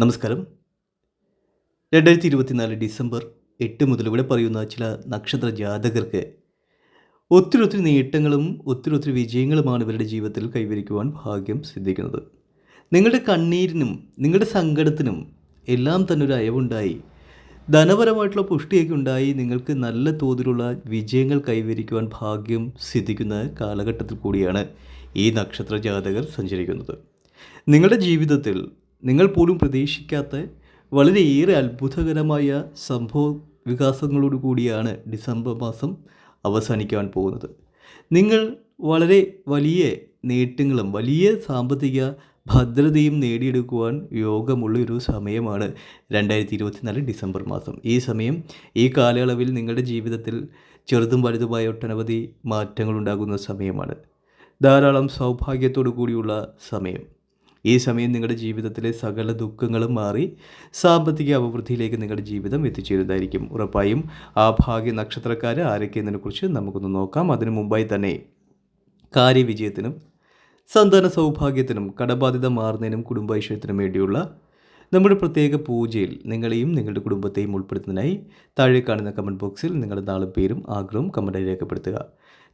നമസ്കാരം. രണ്ടായിരത്തി ഇരുപത്തിനാല് ഡിസംബർ എട്ട് മുതൽ ഇവിടെ പറയുന്ന ചില നക്ഷത്ര ജാതകർക്ക് ഒത്തിരി ഒത്തിരി നേട്ടങ്ങളും ഒത്തിരി ഒത്തിരി വിജയങ്ങളുമാണ് ഇവരുടെ ജീവിതത്തിൽ കൈവരിക്കുവാൻ ഭാഗ്യം സിദ്ധിക്കുന്നത്. നിങ്ങളുടെ കണ്ണീരിനും നിങ്ങളുടെ സങ്കടത്തിനും എല്ലാം തന്നെ ഒരു അയവുണ്ടായി. ധനപരമായിട്ടുള്ള പുഷ്ടിയൊക്കെ ഉണ്ടായി. നിങ്ങൾക്ക് നല്ല തോതിലുള്ള വിജയങ്ങൾ കൈവരിക്കുവാൻ ഭാഗ്യം സിദ്ധിക്കുന്ന കാലഘട്ടത്തിൽ കൂടിയാണ് ഈ നക്ഷത്ര ജാതകർ സഞ്ചരിക്കുന്നത്. നിങ്ങളുടെ ജീവിതത്തിൽ നിങ്ങൾ പോലും പ്രതീക്ഷിക്കാത്ത വളരെയേറെ അത്ഭുതകരമായ സംഭവ വികാസങ്ങളോട് കൂടിയാണ് ഡിസംബർ മാസം അവസാനിക്കാൻ പോകുന്നത്. നിങ്ങൾ വളരെ വലിയ നേട്ടങ്ങളും വലിയ സാമ്പത്തിക ഭദ്രതയും നേടിയെടുക്കുവാൻ യോഗമുള്ള ഒരു സമയമാണ് രണ്ടായിരത്തി ഇരുപത്തിനാല് ഡിസംബർ മാസം. ഈ സമയം ഈ കാലയളവിൽ നിങ്ങളുടെ ജീവിതത്തിൽ ചെറുതും വലുതുമായ ഒട്ടനവധി മാറ്റങ്ങളുണ്ടാകുന്ന സമയമാണ്. ധാരാളം സൗഭാഗ്യത്തോടു കൂടിയുള്ള സമയം. ഈ സമയം നിങ്ങളുടെ ജീവിതത്തിലെ സകല ദുഃഖങ്ങളും മാറി സാമ്പത്തിക അഭിവൃദ്ധിയിലേക്ക് നിങ്ങളുടെ ജീവിതം എത്തിച്ചേരുന്നതായിരിക്കും. ഉറപ്പായും ആ ഭാഗ്യ നക്ഷത്രക്കാർ ആരൊക്കെ എന്നതിനെക്കുറിച്ച് നമുക്കൊന്ന് നോക്കാം. അതിനു മുമ്പായി തന്നെ കാര്യവിജയത്തിനും സന്താന സൗഭാഗ്യത്തിനും കടബാധ്യത മാറുന്നതിനും കുടുംബൈശ്വര്യത്തിനും വേണ്ടിയുള്ള നമ്മുടെ പ്രത്യേക പൂജയിൽ നിങ്ങളെയും നിങ്ങളുടെ കുടുംബത്തെയും ഉൾപ്പെടുത്തുന്നതിനായി താഴെ കാണുന്ന കമന്റ് ബോക്സിൽ നിങ്ങളുടെ നാളും പേരും ആഗ്രഹവും കമന്റായി രേഖപ്പെടുത്തുക.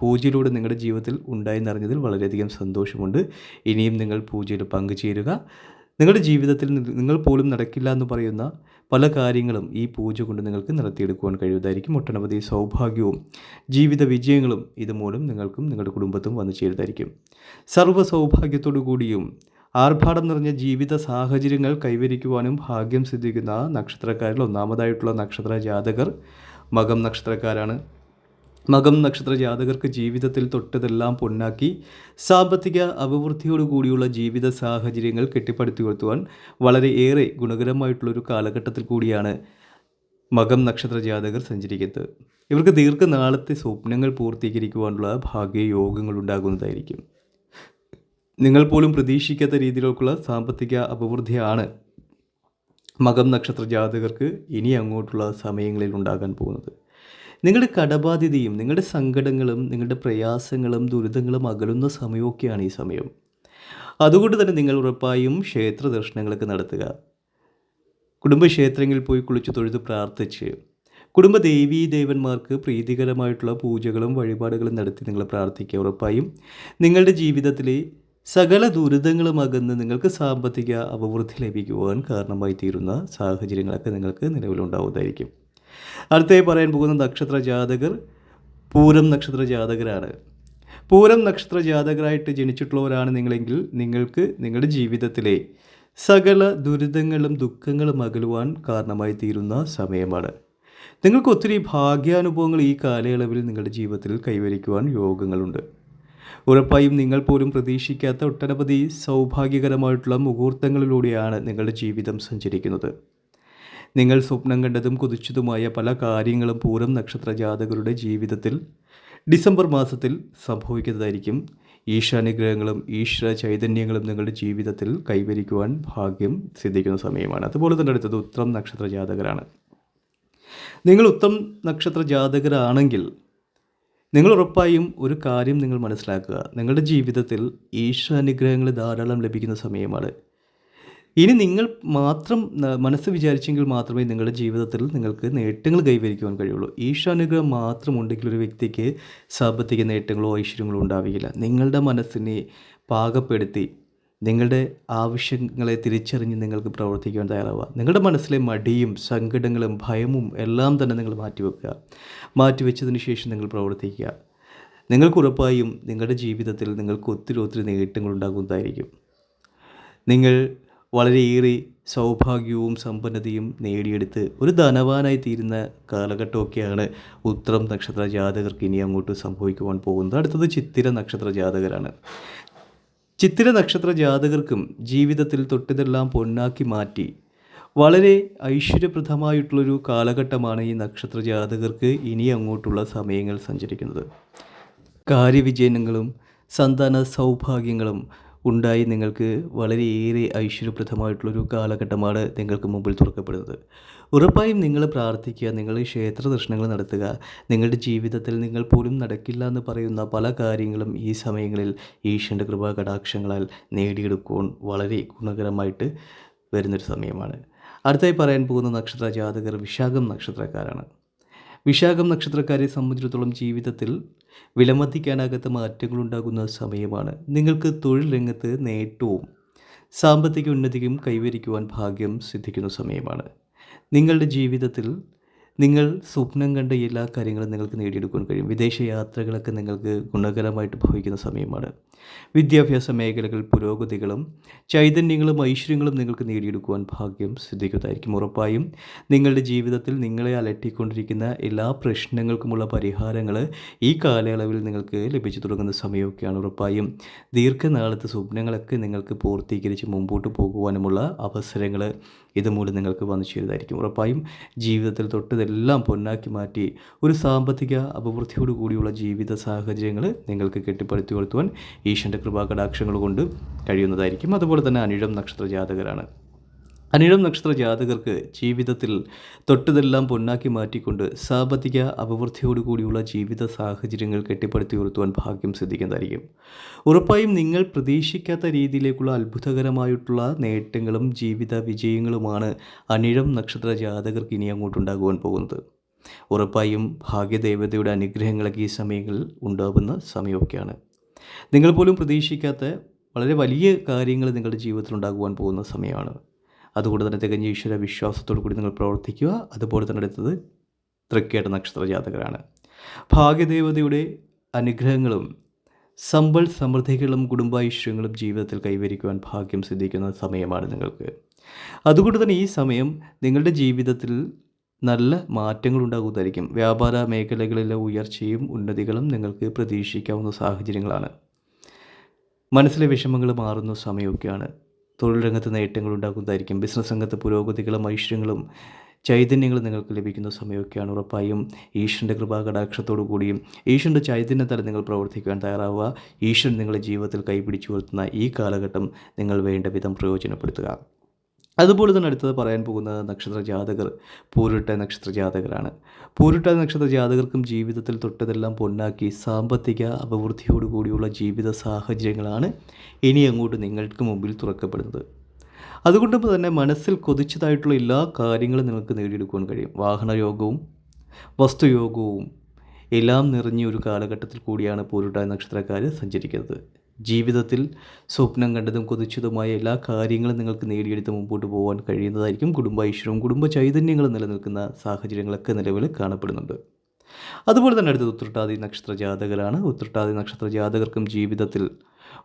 പൂജയിലൂടെ നിങ്ങളുടെ ജീവിതത്തിൽ ഉണ്ടായി ഉണ്ടായെന്നറിഞ്ഞതിൽ വളരെയധികം സന്തോഷമുണ്ട്. ഇനിയും നിങ്ങൾ പൂജയിൽ പങ്കുചേരുക. നിങ്ങളുടെ ജീവിതത്തിൽ നിങ്ങൾ പോലും നടക്കില്ല എന്ന് പറയുന്ന പല കാര്യങ്ങളും ഈ പൂജ കൊണ്ട് നിങ്ങൾക്ക് നടത്തിയെടുക്കുവാൻ കഴിയുന്നതായിരിക്കും. ഒട്ടനവധി സൗഭാഗ്യവും ജീവിത വിജയങ്ങളും ഇതുമൂലം നിങ്ങൾക്കും നിങ്ങളുടെ കുടുംബത്തും വന്നു ചേരുന്നതായിരിക്കും. സർവ സൗഭാഗ്യത്തോടു കൂടിയും ആർഭാടം നിറഞ്ഞ ജീവിത സാഹചര്യങ്ങൾ കൈവരിക്കുവാനും ഭാഗ്യം സിദ്ധിക്കുന്ന നക്ഷത്രക്കാരിൽ ഒന്നാമതായിട്ടുള്ള നക്ഷത്ര ജാതകർ മകം നക്ഷത്രക്കാരാണ്. മകം നക്ഷത്ര ജാതകർക്ക് ജീവിതത്തിൽ തൊട്ടതെല്ലാം പൊന്നാക്കി സാമ്പത്തിക അഭിവൃദ്ധിയോടുകൂടിയുള്ള ജീവിത സാഹചര്യങ്ങൾ കെട്ടിപ്പടുത്തുയർത്തുവാൻ വളരെ ഏറെ ഗുണകരമായിട്ടുള്ളൊരു കാലഘട്ടത്തിൽ കൂടിയാണ് മകം നക്ഷത്ര ജാതകർ സഞ്ചരിക്കുന്നത്. ഇവർക്ക് ദീർഘനാളത്തെ സ്വപ്നങ്ങൾ പൂർത്തീകരിക്കുവാനുള്ള ഭാഗ്യയോഗങ്ങൾ ഉണ്ടാകുന്നതായിരിക്കും. നിങ്ങൾ പോലും പ്രതീക്ഷിക്കാത്ത രീതിയിലേക്കുള്ള സാമ്പത്തിക അഭിവൃദ്ധിയാണ് മകം നക്ഷത്ര ജാതകർക്ക് ഇനി അങ്ങോട്ടുള്ള സമയങ്ങളിൽ ഉണ്ടാകാൻ പോകുന്നത്. നിങ്ങളുടെ കടബാധ്യതയും നിങ്ങളുടെ സങ്കടങ്ങളും നിങ്ങളുടെ പ്രയാസങ്ങളും ദുരിതങ്ങളും അകലുന്ന സമയമൊക്കെയാണ് ഈ സമയം. അതുകൊണ്ട് തന്നെ നിങ്ങൾ ഉറപ്പായും ക്ഷേത്ര ദർശനങ്ങളൊക്കെ നടത്തുക. കുടുംബക്ഷേത്രങ്ങളിൽ പോയി കുളിച്ച് തൊഴുത് പ്രാർത്ഥിച്ച് കുടുംബ ദേവീ ദേവന്മാർക്ക് പ്രീതികരമായിട്ടുള്ള പൂജകളും വഴിപാടുകളും നടത്തി നിങ്ങൾ പ്രാർത്ഥിക്കുക. ഉറപ്പായും നിങ്ങളുടെ ജീവിതത്തിലെ സകല ദുരിതങ്ങളും അകന്ന് നിങ്ങൾക്ക് സാമ്പത്തിക അഭിവൃദ്ധി ലഭിക്കുവാൻ കാരണമായി തീരുന്ന സാഹചര്യങ്ങളൊക്കെ നിങ്ങൾക്ക് നിലവിലുണ്ടാവുന്നതായിരിക്കും. അടുത്തായി പറയാൻ പോകുന്ന നക്ഷത്ര ജാതകർ പൂരം നക്ഷത്ര ജാതകരാണ്. പൂരം നക്ഷത്ര ജാതകരായിട്ട് ജനിച്ചിട്ടുള്ളവരാണ് നിങ്ങളെങ്കിൽ നിങ്ങൾക്ക് നിങ്ങളുടെ ജീവിതത്തിലെ സകല ദുരിതങ്ങളും ദുഃഖങ്ങളും അകലുവാൻ കാരണമായി തീരുന്ന സമയമാണ്. നിങ്ങൾക്ക് ഒത്തിരി ഭാഗ്യാനുഭവങ്ങൾ ഈ കാലയളവിൽ നിങ്ങളുടെ ജീവിതത്തിൽ കൈവരിക്കുവാൻ യോഗങ്ങളുണ്ട്. ഉറപ്പായും നിങ്ങൾ പോലും പ്രതീക്ഷിക്കാത്ത ഒട്ടനവധി സൗഭാഗ്യകരമായിട്ടുള്ള മുഹൂർത്തങ്ങളിലൂടെയാണ് നിങ്ങളുടെ ജീവിതം സഞ്ചരിക്കുന്നത്. നിങ്ങൾ സ്വപ്നം കണ്ടതും കുതിച്ചതുമായ പല കാര്യങ്ങളും പൂരം നക്ഷത്ര ജാതകരുടെ ജീവിതത്തിൽ ഡിസംബർ മാസത്തിൽ സംഭവിക്കുന്നതായിരിക്കും. ഈശാനുഗ്രഹങ്ങളും ഈശ്വര ചൈതന്യങ്ങളും നിങ്ങളുടെ ജീവിതത്തിൽ കൈവരിക്കുവാൻ ഭാഗ്യം സിദ്ധിക്കുന്ന സമയമാണ്. അതുപോലെ തന്നെ അടുത്തത് ഉത്രം നക്ഷത്ര ജാതകരാണ് നിങ്ങൾ ഉത്തം നക്ഷത്ര ജാതകരാണെങ്കിൽ നിങ്ങൾ ഉറപ്പായും ഒരു കാര്യം നിങ്ങൾ മനസ്സിലാക്കുക. നിങ്ങളുടെ ജീവിതത്തിൽ ഈശ്വരാനുഗ്രഹങ്ങൾ ധാരാളം ലഭിക്കുന്ന സമയമാണ്. ഇനി നിങ്ങൾ മാത്രം മനസ്സ് വിചാരിച്ചെങ്കിൽ മാത്രമേ നിങ്ങളുടെ ജീവിതത്തിൽ നിങ്ങൾക്ക് നേട്ടങ്ങൾ കൈവരിക്കുവാൻ കഴിയുള്ളൂ. ഈശാനുഗ്രഹം മാത്രം ഉണ്ടെങ്കിൽ ഒരു വ്യക്തിക്ക് സാമ്പത്തിക നേട്ടങ്ങളോ ഐശ്വര്യങ്ങളോ ഉണ്ടാവുകയില്ല. നിങ്ങളുടെ മനസ്സിനെ പാകപ്പെടുത്തി നിങ്ങളുടെ ആവശ്യങ്ങളെ തിരിച്ചറിഞ്ഞ് നിങ്ങൾക്ക് പ്രവർത്തിക്കാൻ തയ്യാറാവുക. നിങ്ങളുടെ മനസ്സിലെ മടിയും സങ്കടങ്ങളും ഭയവും എല്ലാം തന്നെ നിങ്ങൾ മാറ്റിവെക്കുക. മാറ്റിവെച്ചതിന് ശേഷം നിങ്ങൾ പ്രവർത്തിക്കുക. നിങ്ങൾക്ക് ഉറപ്പായും നിങ്ങളുടെ ജീവിതത്തിൽ നിങ്ങൾക്ക് ഒത്തിരി ഒത്തിരി നേട്ടങ്ങൾ ഉണ്ടാകുന്നതായിരിക്കും. നിങ്ങൾ വളരെയേറെ സൗഭാഗ്യവും സമ്പന്നതയും നേടിയെടുത്ത് ഒരു ധനവാനായി തീരുന്ന കാലഘട്ടമൊക്കെയാണ് ഉത്രം നക്ഷത്ര ജാതകർക്ക് ഇനി അങ്ങോട്ട് സംഭവിക്കുവാൻ പോകുന്നത്. അടുത്തത് ചിത്തിര നക്ഷത്ര ജാതകരാണ്. ചിത്തിര നക്ഷത്ര ജാതകർക്കും ജീവിതത്തിൽ തൊട്ടിതെല്ലാം പൊന്നാക്കി മാറ്റി വളരെ ഐശ്വര്യപ്രദമായിട്ടുള്ളൊരു കാലഘട്ടമാണ് ഈ നക്ഷത്ര ജാതകർക്ക് ഇനി അങ്ങോട്ടുള്ള സമയങ്ങൾ സഞ്ചരിക്കുന്നത്. കാര്യവിജയനങ്ങളും സന്താന സൗഭാഗ്യങ്ങളും ഉണ്ടായി നിങ്ങൾക്ക് വളരെയേറെ ഐശ്വര്യപ്രദമായിട്ടുള്ളൊരു കാലഘട്ടമാണ് നിങ്ങൾക്ക് മുമ്പിൽ തുറക്കപ്പെടുന്നത്. ഉറപ്പായും നിങ്ങൾ പ്രാർത്ഥിക്കുക നിങ്ങൾ ക്ഷേത്ര ദർശനങ്ങൾ നടത്തുക നിങ്ങളുടെ ജീവിതത്തിൽ നിങ്ങൾ പോലും നടക്കില്ല എന്ന് പറയുന്ന പല കാര്യങ്ങളും ഈ സമയങ്ങളിൽ ഈശ്വരന്റെ കൃപാ കടാക്ഷങ്ങളാൽ നേടിയെടുക്കുവാൻ വളരെ ഗുണകരമായിട്ട് വരുന്നൊരു സമയമാണ്. അടുത്തായി പറയാൻ പോകുന്ന നക്ഷത്ര ജാതകർ വിശാഖം നക്ഷത്രക്കാരാണ്. വിശാഖം നക്ഷത്രക്കാരെ സംബന്ധിച്ചിടത്തോളം ജീവിതത്തിൽ വിലമതിക്കാനാകാത്ത മാറ്റങ്ങളുണ്ടാകുന്ന സമയമാണ്. നിങ്ങൾക്ക് തൊഴിൽ രംഗത്ത് നേട്ടവും സാമ്പത്തിക ഉന്നതിയും കൈവരിക്കുവാൻ ഭാഗ്യം സിദ്ധിക്കുന്ന സമയമാണ്. നിങ്ങളുടെ ജീവിതത്തിൽ നിങ്ങൾ സ്വപ്നം കണ്ട എല്ലാ കാര്യങ്ങളും നിങ്ങൾക്ക് നേടിയെടുക്കാൻ കഴിയും. വിദേശ യാത്രകളൊക്കെ നിങ്ങൾക്ക് ഗുണകരമായിട്ട് ഭവിക്കുന്ന സമയമാണ്. വിദ്യാഭ്യാസ മേഖലകൾ പുരോഗതികളും ചൈതന്യങ്ങളും ഐശ്വര്യങ്ങളും നിങ്ങൾക്ക് നേടിയെടുക്കുവാൻ ഭാഗ്യം സിദ്ധിക്കുന്നതായിരിക്കും. ഉറപ്പായും നിങ്ങളുടെ ജീവിതത്തിൽ നിങ്ങളെ അലട്ടിക്കൊണ്ടിരിക്കുന്ന എല്ലാ പ്രശ്നങ്ങൾക്കുമുള്ള പരിഹാരങ്ങൾ ഈ കാലയളവിൽ നിങ്ങൾക്ക് ലഭിച്ചു തുടങ്ങുന്ന സമയമൊക്കെയാണ് ഉറപ്പായും. ദീർഘനാളത്തെ സ്വപ്നങ്ങളൊക്കെ നിങ്ങൾക്ക് പൂർത്തീകരിച്ച് മുമ്പോട്ട് പോകുവാനുമുള്ള അവസരങ്ങൾ ഇതുമൂലം നിങ്ങൾക്ക് വന്നു ചേരുന്നതായിരിക്കും ഉറപ്പായും. ജീവിതത്തിൽ തൊട്ടതെല്ലാം പൊന്നാക്കി മാറ്റി ഒരു സാമ്പത്തിക അഭിവൃദ്ധിയോട് കൂടിയുള്ള ജീവിത സാഹചര്യങ്ങൾ നിങ്ങൾക്ക് കെട്ടിപ്പടുത്തി കൊടുത്തുവാൻ ഈശ്വരന്റെ കൃപാകടാക്ഷങ്ങൾ കൊണ്ട് കഴിയുന്നതായിരിക്കും. അതുപോലെ തന്നെ അനിഴം നക്ഷത്ര ജാതകരാണ്. അനിഴം നക്ഷത്ര ജാതകർക്ക് ജീവിതത്തിൽ തൊട്ടതെല്ലാം പൊന്നാക്കി മാറ്റിക്കൊണ്ട് സാമ്പത്തിക അഭിവൃദ്ധിയോടുകൂടിയുള്ള ജീവിത സാഹചര്യങ്ങൾ കെട്ടിപ്പടുത്തി ഉയർത്തുവാൻ ഭാഗ്യം സിദ്ധിക്കുന്നതായിരിക്കും. ഉറപ്പായും നിങ്ങൾ പ്രതീക്ഷിക്കാത്ത രീതിയിലേക്കുള്ള അത്ഭുതകരമായിട്ടുള്ള നേട്ടങ്ങളും ജീവിത വിജയങ്ങളുമാണ് അനിഴം നക്ഷത്ര ജാതകർക്ക് ഇനി അങ്ങോട്ടുണ്ടാകുവാൻ പോകുന്നത്. ഉറപ്പായും ഭാഗ്യദേവതയുടെ അനുഗ്രഹങ്ങളൊക്കെ ഈ സമയങ്ങളിൽ ഉണ്ടാകുന്ന സമയമൊക്കെയാണ്. നിങ്ങൾ പോലും പ്രതീക്ഷിക്കാത്ത വളരെ വലിയ കാര്യങ്ങൾ നിങ്ങളുടെ ജീവിതത്തിൽ ഉണ്ടാകുവാൻ പോകുന്ന സമയമാണ്. അതുകൊണ്ട് തന്നെ തികഞ്ഞ ഈശ്വര വിശ്വാസത്തോടു കൂടി നിങ്ങൾ പ്രവർത്തിക്കുക. അതുപോലെ തന്നെ അടുത്തത് തൃക്കേട്ട നക്ഷത്ര ജാതകരാണ് ഭാഗ്യദേവതയുടെ അനുഗ്രഹങ്ങളും സമ്പൽ സമൃദ്ധികളും കുടുംബൈശ്വര്യങ്ങളും ജീവിതത്തിൽ കൈവരിക്കുവാൻ ഭാഗ്യം സിദ്ധിക്കുന്ന സമയമാണ് നിങ്ങൾക്ക്. അതുകൊണ്ട് തന്നെ ഈ സമയം നിങ്ങളുടെ ജീവിതത്തിൽ നല്ല മാറ്റങ്ങൾ ഉണ്ടാകുന്നതായിരിക്കും. വ്യാപാര മേഖലകളിലെ ഉയർച്ചയും ഉന്നതികളും നിങ്ങൾക്ക് പ്രതീക്ഷിക്കാവുന്ന സാഹചര്യങ്ങളാണ്. മനസ്സിലെ വിഷമങ്ങൾ മാറുന്ന സമയമൊക്കെയാണ്. തൊഴിൽ രംഗത്ത് നേട്ടങ്ങൾ ഉണ്ടാക്കുന്നതായിരിക്കും. ബിസിനസ് രംഗത്ത് പുരോഗതികളും ഐശ്വര്യങ്ങളും ചൈതന്യങ്ങളും നിങ്ങൾക്ക് ലഭിക്കുന്ന സമയമൊക്കെയാണ് ഉറപ്പായും. ഈശ്വരന്റെ കൃപാകടാക്ഷത്തോടു കൂടിയും ഈശ്വരന്റെ ചൈതന്യത്താൽ നിങ്ങൾ പ്രവർത്തിക്കാൻ തയ്യാറാവുക. ഈശ്വരൻ നിങ്ങളുടെ ജീവിതത്തിൽ കൈപിടിച്ചു വരുത്തുന്ന ഈ കാലഘട്ടം നിങ്ങൾ വേണ്ട വിധം പ്രയോജനപ്പെടുത്തുക. അതുപോലെ തന്നെ അടുത്തത് പറയാൻ പോകുന്നത് നക്ഷത്ര ജാതകർ. പൂരിട്ട നക്ഷത്ര ജാതകരാണ്. പൂരിട്ട നക്ഷത്ര ജാതകർക്കും ജീവിതത്തിൽ തൊട്ടതെല്ലാം പൊന്നാക്കി സാമ്പത്തിക അഭിവൃദ്ധിയോടുകൂടിയുള്ള ജീവിത സാഹചര്യങ്ങളാണ് ഇനി അങ്ങോട്ട് നിങ്ങൾക്ക് മുമ്പിൽ തുറക്കപ്പെടുന്നത്. അതുകൊണ്ട് തന്നെ മനസ്സിൽ കൊതിച്ചതായിട്ടുള്ള എല്ലാ കാര്യങ്ങളും നിങ്ങൾക്ക് നേടിയെടുക്കുവാൻ കഴിയും. വാഹനയോഗവും വസ്തുയോഗവും എല്ലാം നിറഞ്ഞ ഒരു കാലഘട്ടത്തിൽ കൂടിയാണ് പൂരിട്ട നക്ഷത്രക്കാർ സഞ്ചരിക്കുന്നത്. ജീവിതത്തിൽ സ്വപ്നം കണ്ടതും കൊതിച്ചതുമായ എല്ലാ കാര്യങ്ങളും നിങ്ങൾക്ക് നേടിയെടുത്ത് മുമ്പോട്ട് പോകാൻ കഴിയുന്നതായിരിക്കും. കുടുംബ ഐശ്വര്യവും കുടുംബ ചൈതന്യങ്ങളും നിലനിൽക്കുന്ന സാഹചര്യങ്ങളൊക്കെ നിലവിൽ കാണപ്പെടുന്നുണ്ട്. അതുപോലെ തന്നെ അടുത്തത് ഉത്രട്ടാതി നക്ഷത്ര ജാതകരാണ് ഉത്രട്ടാതി നക്ഷത്ര ജാതകർക്കും ജീവിതത്തിൽ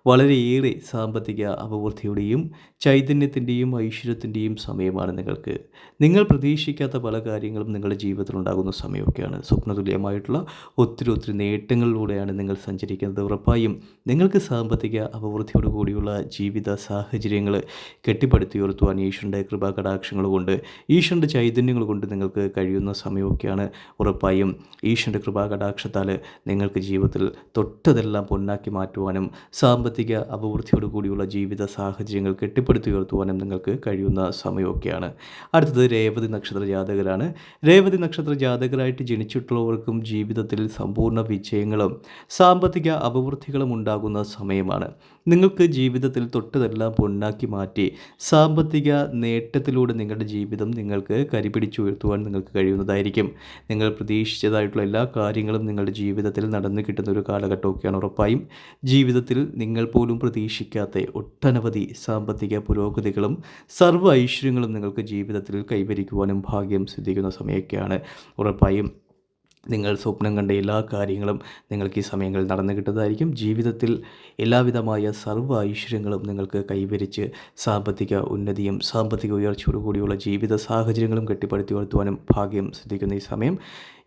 വളരെയേറെ സാമ്പത്തിക അപവൃദ്ധിയുടെയും ചൈതന്യത്തിന്റെയും ഐശ്വര്യത്തിന്റെയും സമയമാണ് നിങ്ങൾക്ക്. നിങ്ങൾ പ്രതീക്ഷിക്കാത്ത പല കാര്യങ്ങളും നിങ്ങളുടെ ജീവിതത്തിൽ ഉണ്ടാകുന്ന സമയമൊക്കെയാണ്. സ്വപ്നതുല്യമായിട്ടുള്ള ഒത്തിരി ഒത്തിരി നേട്ടങ്ങളിലൂടെയാണ് നിങ്ങൾ സഞ്ചരിക്കുന്നത്. ഉറപ്പായും നിങ്ങൾക്ക് സാമ്പത്തിക അപവൃദ്ധിയോട് കൂടിയുള്ള ജീവിത സാഹചര്യങ്ങൾ കെട്ടിപ്പടുത്തി ഉയർത്തുവാൻ ഈശ്വരന്റെ കൃപാകടാക്ഷങ്ങൾ കൊണ്ട് ഈശ്വരന്റെ ചൈതന്യങ്ങൾ കൊണ്ട് നിങ്ങൾക്ക് കഴിയുന്ന സമയമൊക്കെയാണ്. ഉറപ്പായും ഈശ്വരന്റെ കൃപാകടാക്ഷത്താൽ നിങ്ങൾക്ക് ജീവിതത്തിൽ തൊട്ടതെല്ലാം പൊന്നാക്കി മാറ്റുവാനും സാമ്പത്തിക കൂടിയുള്ള ജീവിത സാഹചര്യങ്ങൾ കെട്ടിപ്പടുത്തി ഉയർത്തുവാനും നിങ്ങൾക്ക് കഴിയുന്ന സമയമൊക്കെയാണ്. അടുത്തത് രേവതി നക്ഷത്ര ജാതകരാണ്. രേവതി നക്ഷത്ര ജാതകരായിട്ട് ജനിച്ചിട്ടുള്ളവർക്കും ജീവിതത്തിൽ സമ്പൂർണ വിജയങ്ങളും സാമ്പത്തിക അഭിവൃദ്ധികളും ഉണ്ടാകുന്ന സമയമാണ്. നിങ്ങൾക്ക് ജീവിതത്തിൽ തൊട്ടതെല്ലാം പൊന്നാക്കി മാറ്റി സാമ്പത്തിക നേട്ടത്തിലൂടെ നിങ്ങളുടെ ജീവിതം നിങ്ങൾക്ക് കരിപിടിച്ചുയർത്തുവാൻ നിങ്ങൾക്ക് കഴിയുന്നതായിരിക്കും. നിങ്ങൾ പ്രതീക്ഷിച്ചതായിട്ടുള്ള എല്ലാ കാര്യങ്ങളും നിങ്ങളുടെ ജീവിതത്തിൽ നടന്നു കിട്ടുന്ന ഒരു കാലഘട്ടമൊക്കെയാണ് ഉറപ്പായും. ജീവിതത്തിൽ നിങ്ങൾ പോലും പ്രതീക്ഷിക്കാത്ത ഒട്ടനവധി സാമ്പത്തിക പുരോഗതികളും സർവ ഐശ്വര്യങ്ങളും നിങ്ങൾക്ക് ജീവിതത്തിൽ കൈവരിക്കുവാനും ഭാഗ്യം സിദ്ധിക്കുന്ന സമയമൊക്കെയാണ് ഉറപ്പായും. നിങ്ങൾ സ്വപ്നം കണ്ട എല്ലാ കാര്യങ്ങളും നിങ്ങൾക്ക് ഈ സമയങ്ങളിൽ നടന്നു കിട്ടുന്നതായിരിക്കും. ജീവിതത്തിൽ എല്ലാവിധമായ സർവ ഐശ്വര്യങ്ങളും നിങ്ങൾക്ക് കൈവരിച്ച് സാമ്പത്തിക ഉന്നതിയും സാമ്പത്തിക ഉയർച്ചയോടുകൂടിയുള്ള ജീവിത സാഹചര്യങ്ങളും കെട്ടിപ്പടുത്തി വളർത്തുവാനും ഭാഗ്യം സിദ്ധിക്കുന്ന ഈ സമയം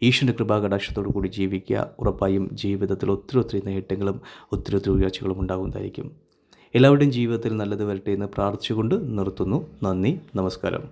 ഈശ്വരന്റെ കൃപാകടാക്ഷത്തോടു കൂടി ജീവിക്കുക. ഉറപ്പായും ജീവിതത്തിൽ ഒത്തിരി ഒത്തിരി നേട്ടങ്ങളും ഒത്തിരി ഒത്തിരി ഉയർച്ചകളും ഉണ്ടാകുന്നതായിരിക്കും. എല്ലാവരുടെയും ജീവിതത്തിൽ നല്ലത് വരട്ടെ എന്ന് പ്രാർത്ഥിച്ചുകൊണ്ട് നിർത്തുന്നു. നന്ദി. നമസ്കാരം.